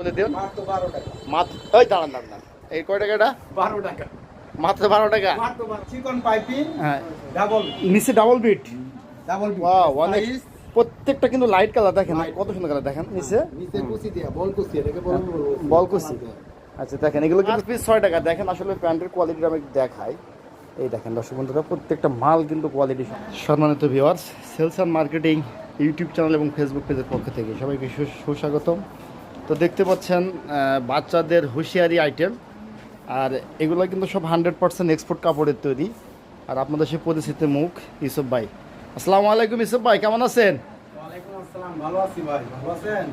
বলে দিন মাত্র বারো টাকা। মাত্র ওই দাঁড়ান দাঁড়ান দাঁড়ান। এই কয় টাকা বারো টাকা। মাত্র বারো টাকা? চিকন পাইপিং হ্যাঁ। ডাবল নিচে ডাবল বিট? ডাবল অনেক প্রত্যেকটা কিন্তু লাইট কালার দেখেন কত সুন্দর কালার দেখেন? নিচে? নিচে কুচি দিয়া বল কুচি এটাকে বল বল কুচি। আচ্ছা দেখেন এগুলো কিন্তু পিস ছয় টাকা। দেখেন আসলে প্যান্টের কোয়ালিটি আমি দেখাই। এই দেখেন দর্শক বন্ধুরা প্রত্যেকটা মাল কিন্তু কোয়ালিটি সম্মানিত viewers sales and marketing YouTube channel এবং ফেসবুক পেজের পক্ষ থেকে সবাইকে সুস্বাগতম। তো দেখতে পাচ্ছেন বাচ্চাদের হুঁশিয়ারি আইটেম। আর এগুলো কিন্তু সব হান্ড্রেড পার্সেন্ট এক্সপোর্ট কাপড়ের তৈরি। আর আপনাদের সে পরিচিত মুখ ইউসুফ ভাই। আসসালামু আলাইকুম ইউসুফ ভাই কেমন আছেন?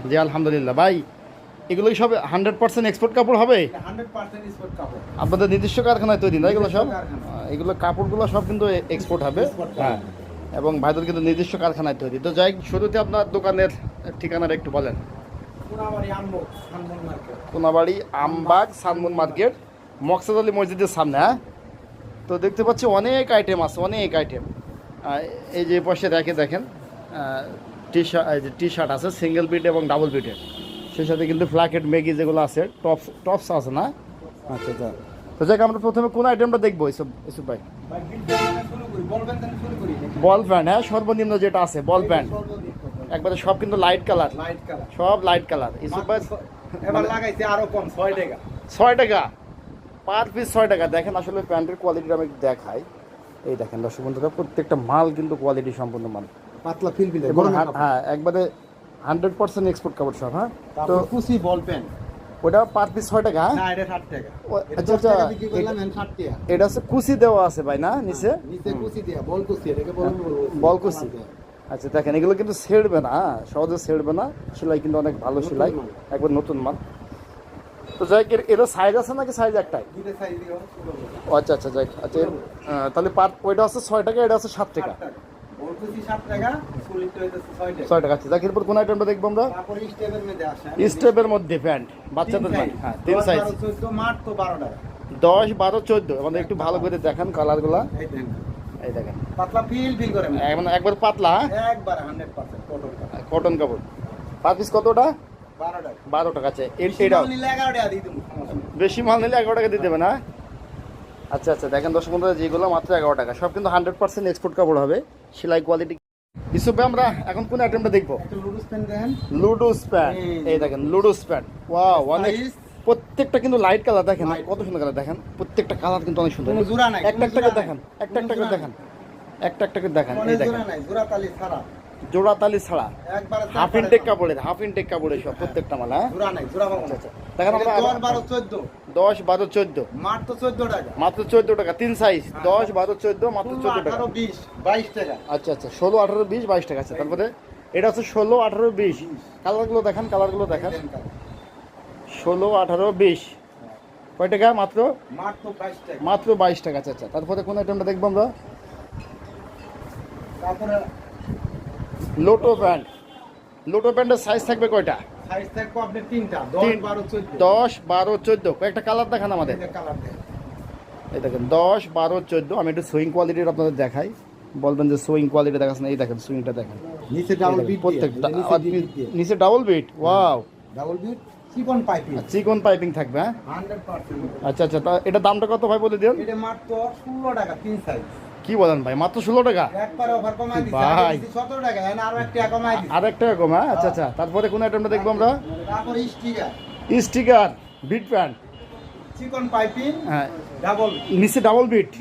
জি আলহামদুলিল্লাহ। ভাই এগুলো সব হান্ড্রেড পার্সেন্ট এক্সপোর্ট কাপড় হবে? আপনাদের নিজস্ব কারখানায় তৈরি না এগুলো সব? এগুলো কাপড়গুলো সব কিন্তু এক্সপোর্ট হবে। হ্যাঁ। এবং ভাইদের কিন্তু নিজস্ব কারখানায় তৈরি। তো যাই শুরুতে আপনার দোকানের ঠিকানাটা একটু বলেন। Konabari Ambag Sunmoon market. মকসাদ আলী মসজিদের সামনে হ্যাঁ? তো দেখতে পাচ্ছি অনেক আইটেম আছে অনেক আইটেম এই যে পাশে রেখে দেখেন টি শার্ট টি শার্ট আছে সিঙ্গেল বিট এবং ডাবল বিটের সেই সাথে কিন্তু ফ্ল্যাকেট মেগি যেগুলো আছে টপস টপস আছে না? আচ্ছা আচ্ছা। তো যাক আমরা প্রথমে কোন আইটেমটা দেখব এসব এসব ভাই? বল প্যান্ট হ্যাঁ সর্বনিম্ন যেটা আছে বল প্যান্ট একবারে সব কিন্তু লাইট কালার লাইট কালার সব লাইট কালার ইসব ভাই এবার লাগাইছে আরও কম ছয় টাকা। ছয় টাকা। পার পিস ছয় টাকা। দেখেন আসলে প্যান্টের কোয়ালিটিটা আমি দেখাই। এই দেখেন দর্শক বন্ধুরা প্রত্যেকটা মাল কিন্তু কোয়ালিটি সম্পূর্ণ মাল। পাতলা ফিল ফিল হ্যাঁ একবারে হান্ড্রেড পার্সেন্ট এক্সপোর্ট কাপড় সব হ্যাঁ? তো কুচি বল পেন ওটা পার পিস ছয় টাকা হ্যাঁ? না এটা ষাট টাকা। আচ্ছা, আচ্ছা, এটা হচ্ছে কুচি দেওয়া আছে ভাই না নিচে? নিচে কুচি দিয়া বল কুচি এটাকে বল বল কুচি। আচ্ছা দেখেন এগুলো কিন্তু ছেড়বে না সহজে ছেড়বে না। সেলাই কিন্তু অনেক ভালো সেলাই। একবার নতুন মাল। তো যাই হোক, এর- সাইজ আছে নাকি? সাইজ একটাই? ও আচ্ছা আচ্ছা যাই হোক, আচ্ছা তাহলে পার ওইটা আছে ছয় টাকা এটা আছে সাত টাকা। ছয় টাকা। আচ্ছা কোন আইটেমটা দেখব আমরা? স্টেপের মধ্যে প্যান্ট বাচ্চাদের প্যান্ট হ্যাঁ তিন সাইজ দশ বারো চোদ্দ। আমাদের একটু ভালো করে দেখান কালারগুলা এই দেখেন। পাতলা ফিল ফিল করে না একবার পাতলা হ্যাঁ? একবার হান্ড্রেড পার্সেন্ট কটন কাপড় কটন কাপড়। পার পিস কতটা বারো টাকা। বারো টাকা আছে। এটাও? নিলে এগারো টাকা দিয়ে দেবো বেশি মাল নিলে এগারো টাকা দিয়ে দেবে না আচ্ছা আচ্ছা দেখেন দশ পনেরো যেগুলো মাত্র এগারো টাকা। সব কিন্তু হান্ড্রেড পার্সেন্ট এক্সপোর্ট কাপড় হবে। সেলাই কোয়ালিটি হিসেবে আমরা এখন কোন আইটেমটা দেখব? লুডুস পেন দেখেন। লুডুস প্যান্ট এই। দেখেন লুডুস প্যান্ট ওয়াও অনেক? প্রত্যেকটা কিন্তু লাইট কালার দেখেন কত সুন্দর কালার দেখেন। প্রত্যেকটা কালার কিন্তু অনেক সুন্দর। একটা একটা করে দেখেন একটা একটা করে দেখেন। একটা একটা করে দেখেন এই দেখেন। জোড়া তালি ছাড়া। হাফ ইনটেক কাপড়ের হাফ ইনটেক কাপড়ের সব প্রত্যেকটা মাল হ্যাঁ? না। আচ্ছা, দেখেন আমরা দশ বারো চোদ্দ। বারো চোদ্দ। টাকা। মাত্র চোদ্দ টাকা তিন সাইজ দশ বারো চোদ্দ মাত্র চোদ্দ টাকা। বিশ বাইশ টাকা। আচ্ছা আচ্ছা ষোলো আঠারো বিশ বাইশ টাকা আছে। তারপরে এটা হচ্ছে ষোলো আঠারো বিশ। কালারগুলো দেখান কালারগুলো দেখান। ষোলো আঠারো বিশ। কয় টাকা? মাত্র? মাত্র বাইশ টাকা। আচ্ছা আচ্ছা। তারপরে কোন আইটেমটা দেখব আমরা? লোটো প্যান্ট লোটো প্যান্টের সাইজ থাকবে কয়টা? দশ বারো চোদ্দ। কয়েকটা কালার দেখান আমাদের। এই দেখেন দশ বারো চোদ্দ। আমি একটু সুইং কোয়ালিটির আপনাদের দেখাই। বলবেন যে সুইং কোয়ালিটি দেখাচ্ছেন এই দেখেন সুইংটা দেখেন। নিচে ডাবল বিট প্রত্যেকটা নিচে double bit wow double bit চিকন পাইপিং। চিকন পাইপিং থাকবে হ্যাঁ? Hundred percent. আচ্ছা আচ্ছা তা এটা দামটা কত ভাই বলে দিন এটা মাত্র ষোলো টাকা তিন সাইজ কি বলেন ভাই মাত্র ষোলো টাকা? একবারে অফার কমাই দিচ্ছি ভাই। আগে দিচ্ছি সতেরো টাকা এখন আরও এক টাকা কমাই দিচ্ছি আর টাকা কম হ্যাঁ? আচ্ছা আচ্ছা তারপরে কোন আইটেমটা দেখব আমরা? তারপরে স্টিকার। Sticker bit pant. চিকন পাইপিং হ্যাঁ। ডাবল নিচে double bit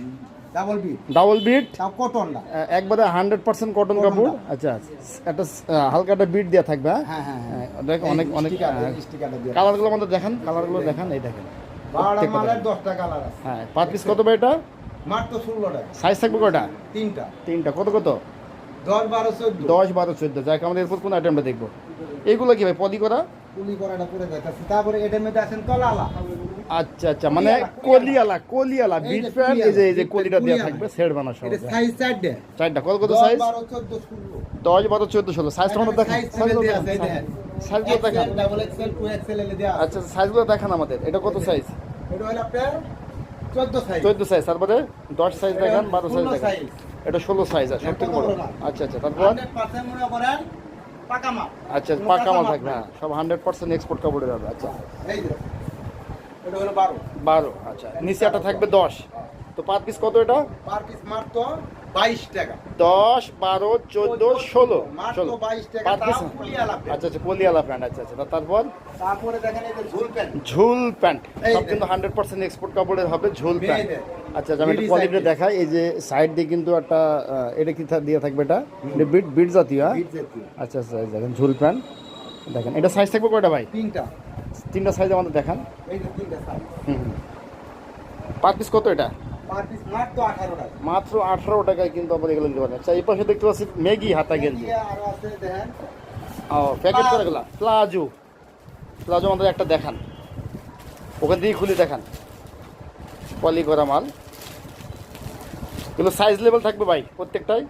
double bit double bit cotton না একবারে হান্ড্রেড পার্সেন্ট কটন কাপড়? আচ্ছা একটা হালকা একটা বিট দেওয়া থাকবে হ্যাঁ? হ্যাঁ হ্যাঁ হ্যাঁ। হ্যাঁ, দেখ অনেক অনেক কালারগুলো আমাদের দেখান কালারগুলো দেখান এই দেখেন। মালের কালার আছে। হ্যাঁ পার পিস কত ভাই এটা? মাত্র ষোলো টাকা। সাইজ থাকবে কয়টা? তিনটা। তিনটা কত কত? যাক আমাদের এরপর কোন আইটেমটা দেখব? এগুলো কি ভাই পলি করা? করাটা তারপরে এটার মধ্যে আছেন তলালা আচ্ছা আচ্ছা মানে কলিয়ালা। কলিয়ালা বিট প্যান্ট এই যে এই যে কলিটা দেওয়া থাকবে সেট বানা সব এটা সাইজ চারটে। চারটা কত কত সাইজ বারো চোদ্দ ষোলো। দশ বারো চোদ্দ ষোলো। সাইজ তোমাদের দেখান সাইজ সাইজগুলো দেখান আছে, ডাবল এক্সেল টু এক্সেল এলে দেওয়া আছে। আচ্ছা সাইজগুলো দেখান আমাদের। এটা কত সাইজ এটা হলো আপনার চোদ্দ সাইজ চোদ্দ সাইজ তারপরে দশ সাইজ দেখান বারো সাইজ দেখান। এটা ষোলো সাইজ আর সব থেকে বড়। আচ্ছা আচ্ছা তারপর? হান্ড্রেড পার্সেন্ট মনে করেন পাকা মাল। আচ্ছা পাকা মাল থাকবে হ্যাঁ সব হান্ড্রেড পার্সেন্ট এক্সপোর্ট কাপড়ে যাবে আচ্ছা। এই এটা হলো বারো। বারো আচ্ছা। নিচে একটা থাকবে দশ। তো পার পিস কত এটা? পার পিস মাত্র বাইশ টাকা। দশ বারো চোদ্দ ষোলো। ষোলো। বাইশ টাকা। আচ্ছা আচ্ছা পলিয়ালা প্যান্ট আচ্ছা আচ্ছা। তারপর? তারপরে দেখেন এই ঝুল প্যান্ট। ঝুল প্যান্ট। সব কিন্তু হান্ড্রেড পার্সেন্ট এক্সপোর্ট কাপড়ের হবে ঝুল প্যান্ট। আচ্ছা আচ্ছা, আমি একটু Ladies দেখাই। এই যে সাইড দিয়ে কিন্তু একটা এটা কি দিয়ে থাকবে এটা? বিট বিট হ্যাঁ? বিট জাতীয়। আচ্ছা আচ্ছা দেখেন ঝুল প্যান্ট। দেখেন এটা সাইজ থাকবে কয়টা ভাই? তিনটা। তিনটা সাইজ আমাদের দেখান। পার পিস কত এটা? মাত্র আঠারো টাকায় কিন্তু আমরা এগুলো নিতে পারেন আচ্ছা এই পাশে দেখতে পাচ্ছি ম্যাগি হাতা গেঞ্জি। ও প্যাকেট করে গেলা প্লাজো প্লাজো আমাদের একটা দেখান। ওখান দিয়ে খুলে দেখান। পলি করা মাল এগুলো সাইজ লেভেল থাকবে ভাই প্রত্যেকটাই?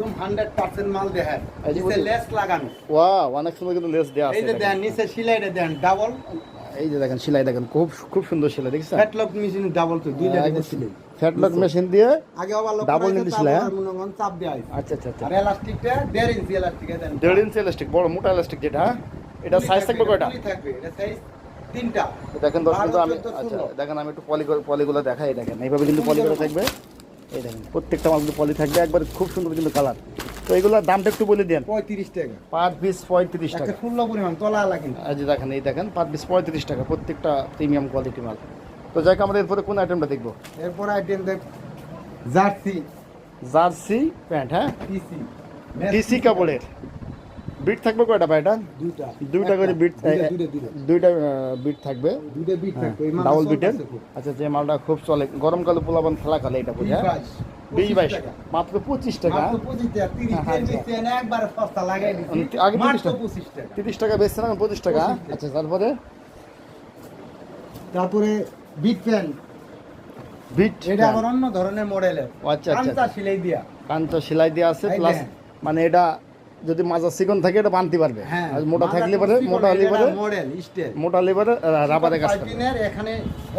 একদম হান্ড্রেড পার্সেন্ট মাল নিচে লেস লাগানো। ওয়া অনেক সুন্দর কিন্তু লেস দেওয়া এই যে দেখেন। নিচে সিলাইটা দেন ডাবল এই যে দেখেন সেলাই দেখেন খুব খুব সুন্দর সেলাই দেখছেন? ফ্যাটলক মেশিন ডাবল তো দুই লাগে সিলাই। ফ্যাটলক মেশিন দিয়ে আগে আবার নিতে ছিল, হ্যাঁ? মনে চাপ হয়েছে। আচ্ছা আচ্ছা আচ্ছা। আর এলাস্টিকটা ইঞ্চি এলাস্টিক দেন। ইঞ্চি ইলাস্টিক বড় মোটা ইলাস্টিক যেটা হ্যাঁ? এটা সাইজ থাকবে কয়টা? থাকবে এটা সাইজ তিনটা। দেখেন বারো, আমি আচ্ছা দেখেন আমি একটু পলি পলিগুলো দেখাই দেখেন। এইভাবে কিন্তু পলি করে থাকবে। এই দেখেন প্রত্যেকটা মাল কিন্তু পলি থাকবে একবার খুব সুন্দর কিন্তু কালার তো এগুলোর দামটা একটু বলে দেন। পঁয়ত্রিশ টাকা। পাঁচ পিস পঁয়ত্রিশ টাকা। ষোলো পরিমাণ তলা লাগে আজ যে দেখেন এই দেখেন পাঁচ পিস পঁয়ত্রিশ টাকা প্রত্যেকটা প্রিমিয়াম কোয়ালিটি মাল। তো যাই আমরা এরপরে কোন আইটেমটা দেখব? এরপরে আইটেম দেখ জার্সি। জার্সি প্যান্ট হ্যাঁ? টিসি টিসি কাপড়ের। বিট থাকবে কয়টা ভাই এটা? দুইটা। দুইটা করে বিট দুইটা বিট থাকবে। দুইটা বিট থাকবে। এই মালটা ডাবল বিটের। আচ্ছা যে মালটা খুব চলে। গরমকালে পোলাবান খেলা খেলে এটা বুঝে। বিশ বাইশ। টাকা। মাত্র পঁচিশ টাকা। হ্যাঁ, হ্যাঁ। আগে। পঁচিশ টাকা। তিরিশ টাকা বেচছে না পঁচিশ টাকা। আচ্ছা তারপরে? তারপরে বিট প্যান বিট এটা আবার অন্য ধরনের মডেলের। আচ্ছা, আচ্ছা, আচ্ছা। সিলাই দিয়া। কান্ত সেলাই দেওয়া আছে প্লাস মানে এটা যদি মাজা চিকন থাকে এটা বানতে পারবে। হ্যাঁ আর মোটা থাকলে পারে মোটা হলে পারে মডেল স্টেল মোটা হলে পারে রাবারে কাজ করবে। এখানে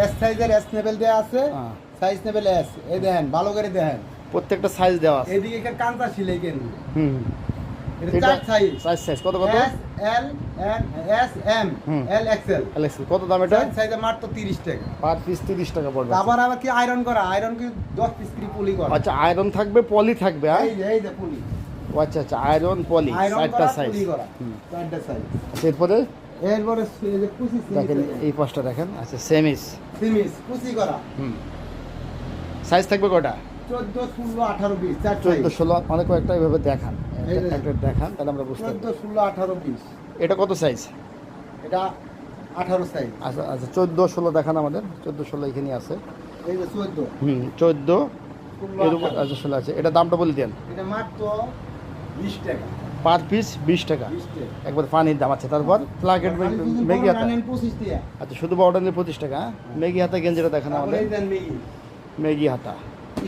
এস সাইজের এস নেবেল দেয়া আছে হ্যাঁ। সাইজ নেবেল এস এই দেখেন ভালো করে দেখেন। প্রত্যেকটা সাইজ দেওয়া আছে। এদিকে একটা কাঁচা সিলাই কেন? হুম। এটা সাইজ সাইজ সাইজ কত কত? S L S M. L XL Alex কত দাম এটা? সাইজে মাত্র তিরিশ টাকা। পার পিস তিরিশ টাকা পড়বে। আবার আবার কি আয়রন করা? আয়রন কি দশ পিস করে পুলি করা? আচ্ছা আয়রন থাকবে পলি থাকবে হ্যাঁ? এই যে এই যে পুলি। ও আচ্ছা আচ্ছা আয়রন পলি চারটা সাইজ চারটা সাইজ এরপরে? এরপরে দেখেন এই পাশটা দেখেন আচ্ছা সেমিস সিমিস কুচি করা। হুম। সাইজ থাকবে কয়টা চোদ্দ ষোলো আঠারো বিশ চার চোদ্দ ষোলো অনেক কয়েকটা এইভাবে দেখান। একটা দেখান তাহলে আমরা বুঝতে চোদ্দ ষোলো আঠারো বিশ। এটা কত সাইজ এটা আঠারো সাইজ আচ্ছা আচ্ছা চোদ্দ ষোলো দেখান আমাদের। চোদ্দ ষোলো এখানে আছে। এই যে চোদ্দ। হুম চোদ্দ। এর উপর আচ্ছা ষোলো আছে। এটা দামটা বলে দেন। এটা মাত্র বিশ টাকা। পার পিস বিশ টাকা। একবার পানির দাম আছে। তারপর শুধু মেগি হাতা। আচ্ছা শুধু বড়টা নিয়ে পঁচিশ টাকা হ্যাঁ? মেগি হাতা গেঞ্জিটা দেখান আমাদের। মেগি। হাতা।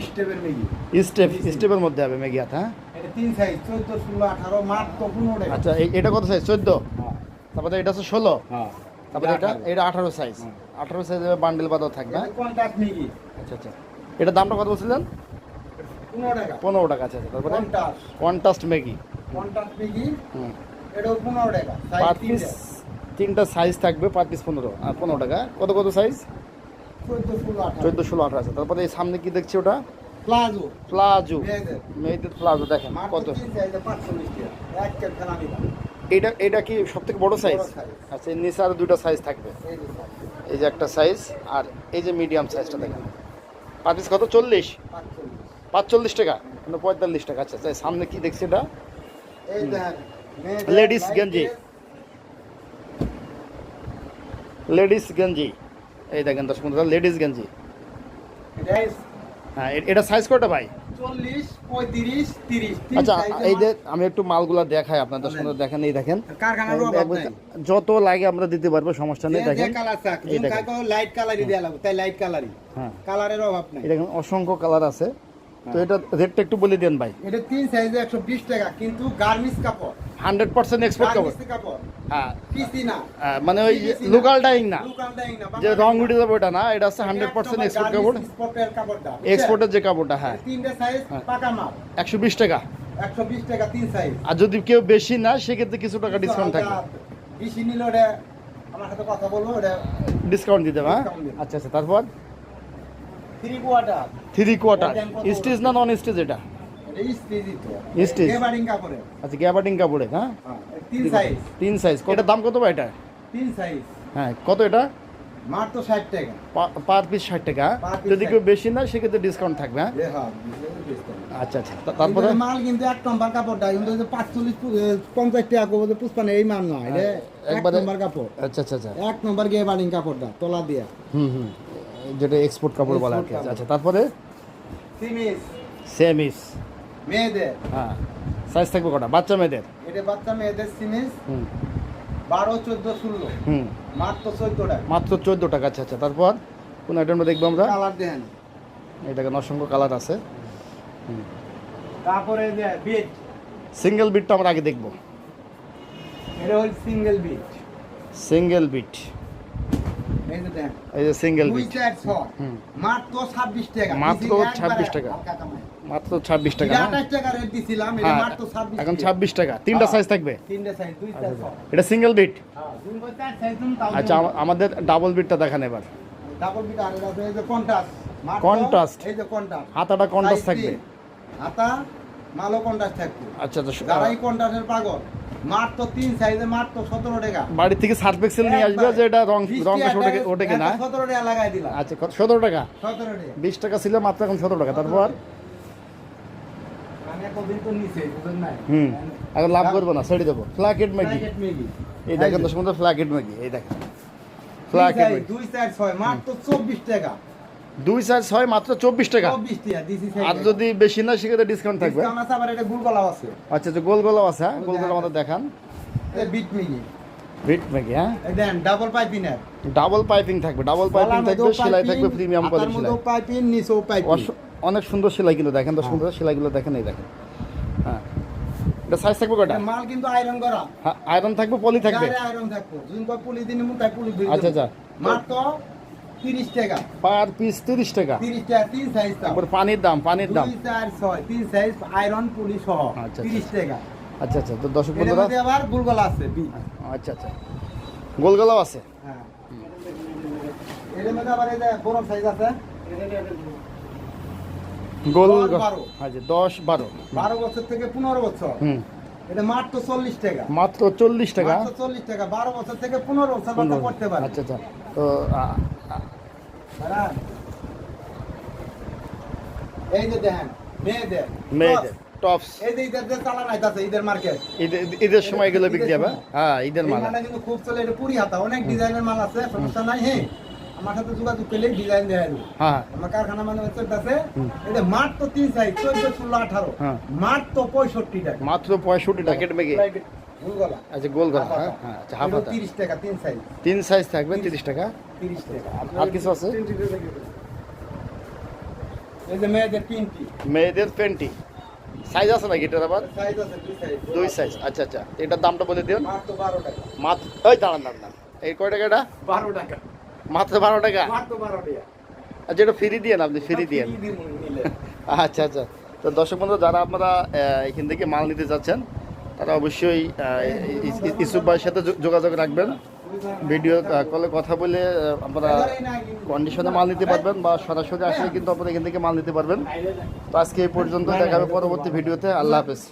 স্টেপের মেগি। স্টেপ। স্টেপের মধ্যে হবে মেগি হাতা হ্যাঁ? সাইজ আচ্ছা এটা কত সাইজ চোদ্দ? হ্যাঁ। তারপরে এটা হচ্ছে ষোলো? হ্যাঁ। তারপরে এটা এটা আঠারো সাইজ আঠারো সাইজের বান্ডেল বাদাও থাকবে হ্যাঁ? আচ্ছা আচ্ছা। এটা দামটা কত বলছিলেন? পনেরো টাকা। পনেরো টাকা আছে তারপরে? কন্টাস্ট ম্যাগি। কন্টাস মেগি হুম। এটাও পনেরো টাকা পার পিস তিনটা সাইজ থাকবে পার পিস পনেরো আর পনেরো টাকা। কত কত সাইজ চোদ্দ ষোলো আঠারো। আছে তারপরে এই সামনে কি দেখছি ওটা? প্লাজো। প্লাজো। মেয়েদের। প্লাজো দেখেন কত। এটা এটা কি সব থেকে বড় সাইজ। আচ্ছা এর নিচে আরও দুটো সাইজ থাকবে। এই যে এই যে একটা সাইজ আর এই যে মিডিয়াম সাইজটা দেখেন। পার পিস কত? চল্লিশ। পাঁচচল্লিশ টাকা মানে পঁয়তাল্লিশ টাকা। আচ্ছা সামনে কি দেখছি এটা? light গেঞ্জি। লেডিস গেঞ্জি। এই দেখেন দশ পনেরো লেডিস গেঞ্জি। হ্যাঁ এটা সাইজ কটা ভাই? আচ্ছা এই যে আমি একটু মালগুলা দেখাই দেখেন এই দেখেন। যত লাগে আমরা দিতে পারব সমস্যা নেই দেখেন। লাইট কালারই দেয়া লাগবে, তাই লাইট কালারই। হ্যাঁ। কালারের অভাব নাই। দেখেন অসংখ্য কালার আছে। তো। এটা রেটটা একটু বলে দেন ভাই। এটা তিন সাইজে একশো বিশ টাকা কিন্তু গার্মিস কাপড়। হান্ড্রেড পার্সেন্ট এক্সপোর্ট কাপড়। হ্যাঁ। পিসি না। হ্যাঁ, মানে ওই লোকাল ডাইং না। লোকাল ডাইং না, যে রং উঠে যাবে ওটা না এটা হচ্ছে হান্ড্রেড পার্সেন্ট একদম এক্সপোর্ট কাপড়। এক্সপোর্টের কাপড়টা, এক্সপোর্টের যে কাপড়টা হ্যাঁ। তিনটে সাইজ হ্যাঁ। পাকা মাল। একশো বিশ টাকা। একশো বিশ টাকা তিন সাইজ আর যদি কেউ বেশি না সেক্ষেত্রে কিছু টাকা ডিসকাউন্ট থাকবে বেশি নিলে ওটা আমার সাথে কথা বলব ওটা ডিসকাউন্ট দিতে হবে হ্যাঁ? আচ্ছা আচ্ছা তারপর? থ্রি কোয়ার্টার থ্রি কোয়ার্টার না নন স্টেজ এটা কাপড়ে আচ্ছা গ্যাবার্ডিং কাপড়ে হ্যাঁ? তিন সাইজ তিন সাইজ দাম কত এটা? তিন সাইজ হ্যাঁ কত এটা? মাত্র ষাট টাকা। পার পিস ষাট টাকা। হ্যাঁ? যদি কেউ বেশি না সেক্ষেত্রে ডিসকাউন্ট থাকবে হ্যাঁ? হ্যাঁ, বুঝতে আচ্ছা আচ্ছা। তারপরে? মাল কিন্তু এক নম্বর কাপড়টা কিন্তু পাঁচচল্লিশ পঞ্চাশ টাকা পুষ্পানে এই মাল নয়। এক নম্বর কাপড়। আচ্ছা আচ্ছা আচ্ছা। এক নম্বর গিয়ে বাড়িং কাপড়টা তোলা দিয়া। হুম হুম। যেটা এক্সপোর্ট কাপড় বলা আর কি। আচ্ছা তারপরে? সিমিস সেমিস মেয়েদের। হ্যাঁ। সাইজ থাকবে কটা? বাচ্চা মেয়েদের? এটা বাচ্চা মেয়েদের সিমিস হুম। বারো চোদ্দ ষোলো। হুম। মাত্র চোদ্দ টাকা। মাত্র চোদ্দ টাকা আচ্ছা আচ্ছা তারপর? কোন আইটেমটা দেখব আমরা? কালার দেন এটাকে অসংখ্য কালার আছে। হুম। তারপরে যে বিট সিঙ্গেল বিটটা আমরা আগে দেখব। এটা হল সিঙ্গেল বিট সিঙ্গেল বিট এই যে দেন এই যে সিঙ্গেল দুই বিট চার ছয় হুম। মাত্র ছাব্বিশ টাকা। মাত্র 26 টাকা। মাত্র ছাব্বিশ টাকা এটা হ্যাঁ? টাকা রেট দিছিলাম এটা হ্যাঁ মাত্র ছাব্বিশ এখন টাকা। ছাব্বিশ টাকা। তিনটা হ্যাঁ। সাইজ থাকবে? তিনটে সাইজ দুই চার এটা সিঙ্গেল বিট হ্যাঁ, আচ্ছা আমাদের ডাবল বিটটা দেখান এবার। ডাবল বিট আর এটা এই যে কন্ট্রাস্ট Contrast। এই যে কন্ট্রাস্ট হাতাটা কন্টাস থাকবে। হাতা কন্ট্রাস্ট থাকবে। আচ্ছা আচ্ছা যারা এই কন্ট্রাস্টের পাগল মাত্র তিন সাইজে মাত্র সতেরো টাকা। বাড়ি থেকে সার্ফ এক্সেল নিয়ে আসবে যে এটা রং রং ওঠে ওঠে কিনা? সতেরো টাকা লাগাই দিলাম। আচ্ছা সতেরো টাকা? সতেরো টাকা। বিশ টাকা ছিল মাত্র এখন সতেরো টাকা। তারপর? হুম। এখন লাভ করব না ছেড়ে দেবো। ফ্ল্যাকেট ম্যাগি এই দেখেন দশ মধ্যে ফ্ল্যাকেট ম্যাগি এই দেখেন। ফ্ল্যাকেট দুই চার ছয় মাত্র চব্বিশ টাকা। দুই চার ছয় মাত্র চব্বিশ টাকা। আর যদি বেশি না সেক্ষেত্রে ডিসকাউন্ট থাকবে। আচ্ছা আচ্ছা গোল গোলাও আছে হ্যাঁ? গোল গোলা আমাদের দেখান। বিট বিট ম্যাগি হ্যাঁ? এই দেন ডাবল ডাবল পাইপিং থাকবে ডাবল পাইপিং থাকবে সেলাই থাকবে প্রিমিয়াম কোয়ালিটি সেলাই। পাইপিং নিচেও পাইপিং অনেক সুন্দর সেলাই কিন্তু দেখেন তো সুন্দর সেলাইগুলো দেখেন এই দেখেন। হ্যাঁ। এটা সাইজ থাকবে কটা মাল কিন্তু আয়রন করা। হ্যাঁ আয়রন থাকবে পলি থাকবে? আয়রন থাকব। যদি দিন পুলি আচ্ছা, আচ্ছা। মাত্র তিরিশ টাকা। পার পিস তিরিশ টাকা। তিরিশ টাকা তিন সাইজ দাম পানির দাম পানির দাম। দুই চার ছয় তিন সাইজ আয়রন পুলি সহ। আচ্ছা, তিরিশ টাকা। আচ্ছা আচ্ছা। তো দর্শক এর বন্ধুরা আবার গুলগলা আছে আচ্ছা আচ্ছা। গোলগোলাও আছে? হ্যাঁ। এর মধ্যে আবার এই যে বড় সাইজ আছে। গোল। আচ্ছা দশ বারো। বারো বছর থেকে পনেরো বছর। হুম। এটা মাত্র চল্লিশ টাকা। মাত্র চল্লিশ টাকা? মাত্র চল্লিশ টাকা। বারো বছর থেকে পনেরো বছর বাচ্চা পড়তে পারে। আচ্ছা আচ্ছা। তো। এই যে দেখেন মেয়েদের মেয়েদের টপস ঈদের যে চালান আইতাছে ঈদের মার্কেট। ঈদের ঈদের সময় এগুলো বিক্রি হবে? হ্যাঁ ঈদের মাল। কিন্তু খুব চলে এটা পুরি হাতা। অনেক ডিজাইনের মাল আছে সমস্যা নাই হ্যাঁ আমার সাথে যোগাযোগ করলে ডিজাইন যাবে। হ্যাঁ। আমার কারখানা মানে চলতেছে এটা মাত্র তিন সাইজ চোদ্দ ষোলো আঠারো। হ্যাঁ। মাত্র পঁয়ষট্টি টাকা। মাত্র পঁয়ষট্টি টাকা কেটে আচ্ছা গোলগলা হ্যাঁ হ্যাঁ আচ্ছা হাফ হাতা। তিরিশ টাকা তিন সাইজ তিন সাইজ থাকবে তিরিশ টাকা। তিরিশ টাকা। আর কিছু আছে? এই যে মেয়েদের মেয়েদের সাইজ আছে নাকি এটার আবার? সাইজ আছে দুই সাইজ দুই সাইজ আচ্ছা আচ্ছা। এটার দামটা বলে দিন। মাত্র বারো টাকা। মাত্র ওই দাঁড়ান। এই কয় টাকা এটা? টাকা। মাত্র বারো টাকা? মাত্র বারো টাকা। আচ্ছা এটা ফ্রি দিয়ে আপনি? ফ্রি দিয়ে। আচ্ছা আচ্ছা। তো দর্শক বন্ধু যারা আপনারা এখান থেকে মাল নিতে যাচ্ছেন তারা অবশ্যই ইসুফ ভাইয়ের সাথে যোগাযোগ রাখবেন। ভিডিও কলে কথা বলে আপনারা কন্ডিশনে মাল নিতে পারবেন বা সরাসরি আসলে কিন্তু আপনারা এখান থেকে মাল নিতে পারবেন। তো আজকে এই পর্যন্ত দেখা হবে পরবর্তী ভিডিওতে। আল্লাহ হাফেজ।